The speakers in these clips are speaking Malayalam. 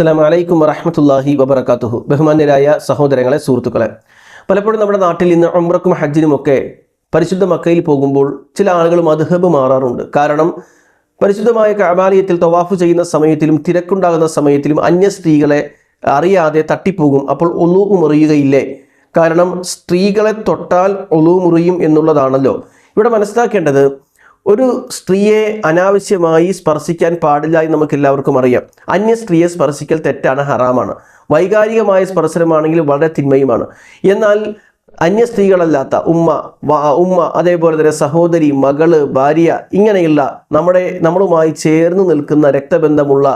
അസ്സാം വലൈക്കും വറഹമത്തല്ലാഹി വബർക്കാത്തുഹു ബഹുമാന്യരായ സഹോദരങ്ങളെ സുഹൃത്തുക്കളെ പലപ്പോഴും നമ്മുടെ നാട്ടിൽ ഇന്ന് ഉംറക്കും ഹജ്ജിനുമൊക്കെ പരിശുദ്ധ മക്കയിൽ പോകുമ്പോൾ ചില ആളുകൾ മധുഹബ് മാറാറുണ്ട്. കാരണം പരിശുദ്ധമായ കാബാലയത്തിൽ തവാഫ് ചെയ്യുന്ന സമയത്തിലും തിരക്കുണ്ടാകുന്ന സമയത്തിലും അന്യ സ്ത്രീകളെ അറിയാതെ തട്ടിപ്പോകും. അപ്പോൾ ഒന്നു മുറിയുകയില്ലേ? കാരണം സ്ത്രീകളെ തൊട്ടാൽ ഒന്നു മുറിയും എന്നുള്ളതാണല്ലോ. ഇവിടെ മനസ്സിലാക്കേണ്ടത് ഒരു സ്ത്രീയെ അനാവശ്യമായി സ്പർശിക്കാൻ പാടില്ല എന്ന് നമുക്ക് എല്ലാവർക്കും അറിയാം. അന്യ സ്ത്രീയെ സ്പർശിക്കൽ തെറ്റാണ് ഹറാമാണ്. വൈകാരികമായ സ്പർശനമാണെങ്കിൽ വളരെ തിന്മയുമാണ്. എന്നാൽ അന്യ സ്ത്രീകളല്ലാത്ത ഉമ്മ ഉമ്മ അതേപോലെ തന്നെ സഹോദരി മകൾ ഭാര്യ ഇങ്ങനെയുള്ള നമ്മുടെ നമ്മളുമായി ചേർന്ന് നിൽക്കുന്ന രക്തബന്ധമുള്ള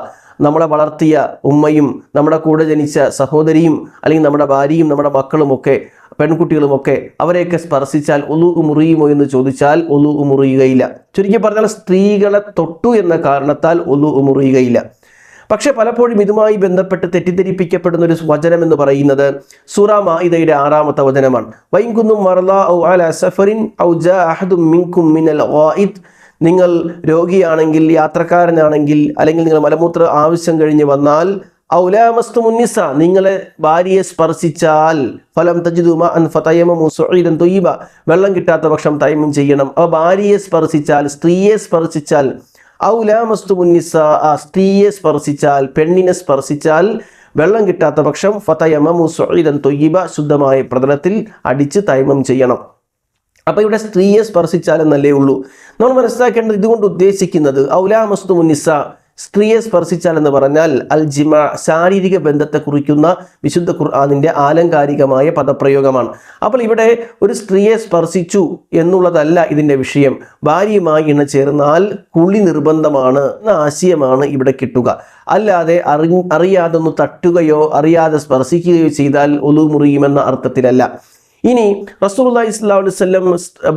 നമ്മളെ വളർത്തിയ ഉമ്മയും നമ്മുടെ കൂടെ ജനിച്ച സഹോദരിയും അല്ലെങ്കിൽ നമ്മുടെ ഭാര്യയും നമ്മുടെ മക്കളുമൊക്കെ പെൺകുട്ടികളുമൊക്കെ അവരെയൊക്കെ സ്പർശിച്ചാൽ ഒന്നു മുറിയുമോ എന്ന് ചോദിച്ചാൽ ഒന്നു മുറിയുകയില്ല ചുരുക്കി പറഞ്ഞാൽ സ്ത്രീകളെ തൊട്ടു എന്ന കാരണത്താൽ ഒന്നു മുറിയുകയില്ല പക്ഷെ പലപ്പോഴും ഇതുമായി ബന്ധപ്പെട്ട് തെറ്റിദ്ധരിപ്പിക്കപ്പെടുന്ന ഒരു വചനം എന്ന് പറയുന്നത് സൂറ മായിദയുടെ ആറാമത്തെ വചനമാണ്. വൈകുന്നും നിങ്ങൾ രോഗിയാണെങ്കിൽ യാത്രക്കാരനാണെങ്കിൽ അല്ലെങ്കിൽ നിങ്ങൾ മലമൂത്ര ആവശ്യം കഴിഞ്ഞ് വന്നാൽ ഔലാമസ്തു മുന്നിസ നിങ്ങളെ ഭാര്യയെ സ്പർശിച്ചാൽ ഫലം തജിദുമ അൻ തൊയ്യബ വെള്ളം കിട്ടാത്ത പക്ഷം തയമം ചെയ്യണം. ആ ഭാര്യയെ സ്പർശിച്ചാൽ സ്ത്രീയെ സ്പർശിച്ചാൽ ഔലാമസ്തു മുന്നിസ ആ സ്ത്രീയെ സ്പർശിച്ചാൽ പെണ്ണിനെ സ്പർശിച്ചാൽ വെള്ളം കിട്ടാത്ത പക്ഷം ഫതയമു സുഈദൻ തൊയ്യബ ശുദ്ധമായ പ്രതലത്തിൽ അടിച്ച് തൈമം ചെയ്യണം. അപ്പോൾ ഇവിടെ സ്ത്രീയെ സ്പർശിച്ചാലെന്നല്ലേ ഉള്ളൂ. നമ്മൾ മനസ്സിലാക്കേണ്ടത് ഇതുകൊണ്ട് ഉദ്ദേശിക്കുന്നത് ഔലാമസ്തു മുന്നിസ സ്ത്രീയെ സ്പർശിച്ചാൽ എന്ന് പറഞ്ഞാൽ അൽ ജിമ ശാരീരിക ബന്ധത്തെ കുറിക്കുന്ന വിശുദ്ധ ഖുർആാനിന്റെ ആലങ്കാരികമായ പദപ്രയോഗമാണ്. അപ്പോൾ ഇവിടെ ഒരു സ്ത്രീയെ സ്പർശിച്ചു എന്നുള്ളതല്ല ഇതിന്റെ വിഷയം. ഭാര്യയുമായി ഇണ ചേർന്നാൽ കുളി നിർബന്ധമാണ് എന്ന ആശയമാണ് ഇവിടെ കിട്ടുക. അല്ലാതെ അറി അറിയാതെ ഒന്ന് തട്ടുകയോ അറിയാതെ സ്പർശിക്കുകയോ ചെയ്താൽ ഒലു മുറിയുമെന്ന അർത്ഥത്തിലല്ല. ഇനി സ്വല്ലല്ലാഹു അലൈഹി വസല്ലം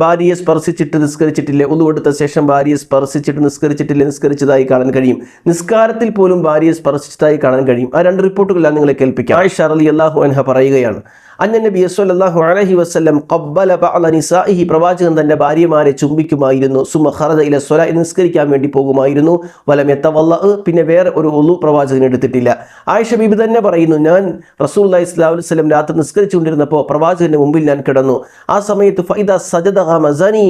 ഭാര്യയെ സ്പർശിച്ചിട്ട് നിസ്കരിച്ചിട്ടില്ല? ഒന്നുകൊടുത്ത ശേഷം ഭാര്യയെ സ്പർശിച്ചിട്ട് നിസ്കരിച്ചിട്ടില്ല? നിസ്കരിച്ചതായി കാണാൻ കഴിയും. നിസ്കാരത്തിൽ പോലും ഭാര്യയെ സ്പർശിച്ചതായി കാണാൻ കഴിയും. ആ രണ്ട് റിപ്പോർട്ടുകളാണ് നിങ്ങളെ കേൾപ്പിക്കാം. ആയിഷ അള്ളാഹു അൻഹ പറയുകയാണ് അന്ന നബി സല്ലല്ലാഹു അലൈഹി വസല്ലം ഖബ്ബല ബഅല നിസാഇഹി. പ്രവാചകൻ തന്റെ ഭാര്യമാരെ ചുംബിക്കുമായിരുന്നു. സുമ ഹറദ ഇല സ്വല നിസ്കരിക്കാൻ വേണ്ടി പോകുമായിരുന്നു. വലം എത്തവല്ല പിന്നെ വേറെ ഒരു ഒളു പ്രവാചകൻ എടുത്തിട്ടില്ല. ആയിഷ ബീബി തന്നെ പറയുന്നു ഞാൻ റസൂൽ അലൈഹി വസല്ലം രാത്രി നിസ്കരിച്ചുകൊണ്ടിരുന്നപ്പോൾ പ്രവാചകന്റെ മുമ്പിൽ ഞാൻ കിടന്നു. ആ സമയത്ത് ഫൈദ സജദ മസനി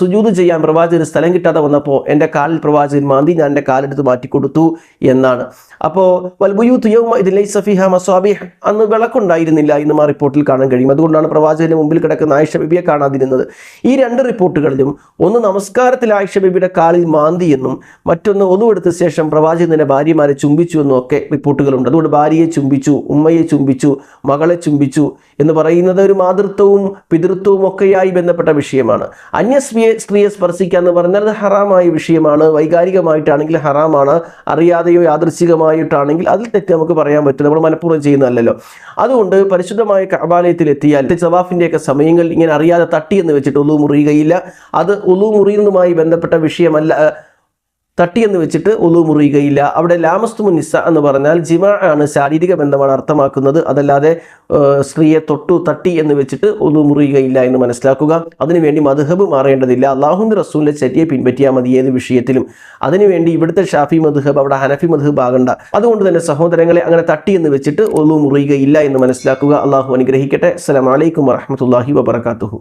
സുജൂത് ചെയ്യാൻ പ്രവാചകന് സ്ഥലം കിട്ടാതെ വന്നപ്പോൾ എന്റെ കാലിൽ പ്രവാചകൻ മാന്തി ഞാൻ എന്റെ കാലെടുത്ത് മാറ്റിക്കൊടുത്തു എന്നാണ്. അപ്പോൾ വൽബുയൂത്ത് യൗമ ഇതിലെ സഫിഹ മസ്വാബിഹ് അന്ന് വിളക്കുണ്ടായിരുന്നില്ല എന്ന് ആ റിപ്പോർട്ടിൽ കാണാൻ കഴിയും. അതുകൊണ്ടാണ് പ്രവാചകന്റെ മുമ്പിൽ കിടക്കുന്ന ആയിഷ ബിബിയെ കാണാതിരുന്നത്. ഈ രണ്ട് റിപ്പോർട്ടുകളിലും ഒന്ന് നമസ്കാരത്തിൽ ആയിഷ ബിബിയുടെ കാലിൽ മാന്തി എന്നും മറ്റൊന്ന് ഒന്നുമെടുത്ത ശേഷം പ്രവാചകൻ തന്നെ ഭാര്യമാരെ ചുംബിച്ചു എന്നും ഒക്കെ റിപ്പോർട്ടുകളുണ്ട്. അതുകൊണ്ട് ഭാര്യയെ ചുംബിച്ചു ഉമ്മയെ ചുംബിച്ചു മകളെ ചുംബിച്ചു എന്ന് പറയുന്നത് ഒരു മാതൃത്വവും പിതൃത്വവും ഒക്കെയായി ബന്ധപ്പെട്ട വിഷയമാണ്. അന്യ സ്ത്രീയെ സ്ത്രീയെ സ്പർശിക്കുക എന്ന് പറഞ്ഞാൽ അത് ഹറാമായ വിഷയമാണ്. വൈകാരികമായിട്ടാണെങ്കിൽ ഹറാമാണ്. അറിയാതെയോ യാദൃശികമായിട്ടാണെങ്കിൽ അതിൽ തെറ്റ് നമുക്ക് പറയാൻ പറ്റും നമ്മൾ മനഃപൂർവം ചെയ്യുന്നതല്ലല്ലോ. അതുകൊണ്ട് പരിശുദ്ധമായ കബാലയത്തിൽ എത്തിയാൽ സവാഫിന്റെയൊക്കെ സമയങ്ങൾ ഇങ്ങനെ അറിയാതെ തട്ടി എന്ന് വെച്ചിട്ട് ഉള്ളു മുറിയുകയില്ല. അത് ഉള്ളു മുറിയുന്നതുമായി ബന്ധപ്പെട്ട വിഷയമല്ല. തട്ടി എന്ന് വെച്ചിട്ട് ഒന്നു മുറിയുകയില്ല. അവിടെ ലാമസ്തു നിസ്സ എന്ന് പറഞ്ഞാൽ ജിമ ആണ് ശാരീരിക ബന്ധമാണ് അർത്ഥമാക്കുന്നത്. അതല്ലാതെ സ്ത്രീയെ തൊട്ടു തട്ടി എന്ന് വെച്ചിട്ട് ഒന്നു മുറിയുകയില്ല എന്ന് മനസ്സിലാക്കുക. അതിനുവേണ്ടി മധുഹബ് മാറേണ്ടതില്ല. അള്ളാഹുന്റെ റസൂലിന്റെ ചര്യയെ പിൻപറ്റിയാൽ മതി ഏത് വിഷയത്തിലും. അതിനുവേണ്ടി ഇവിടുത്തെ ഷാഫി മധുഹബ് അവിടെ ഹനഫി മധുഹബ് ആകണ്ട. അതുകൊണ്ട് തന്നെ സഹോദരങ്ങളെ അങ്ങനെ തട്ടി എന്ന് വെച്ചിട്ട് ഒന്നു മുറിയുകയില്ല എന്ന് മനസ്സിലാക്കുക. അള്ളാഹു അനുഗ്രഹിക്കട്ടെ. അസ്സലാമലൈക്കും വറഹമത്തല്ലാഹി വബർക്കാത്തുഹു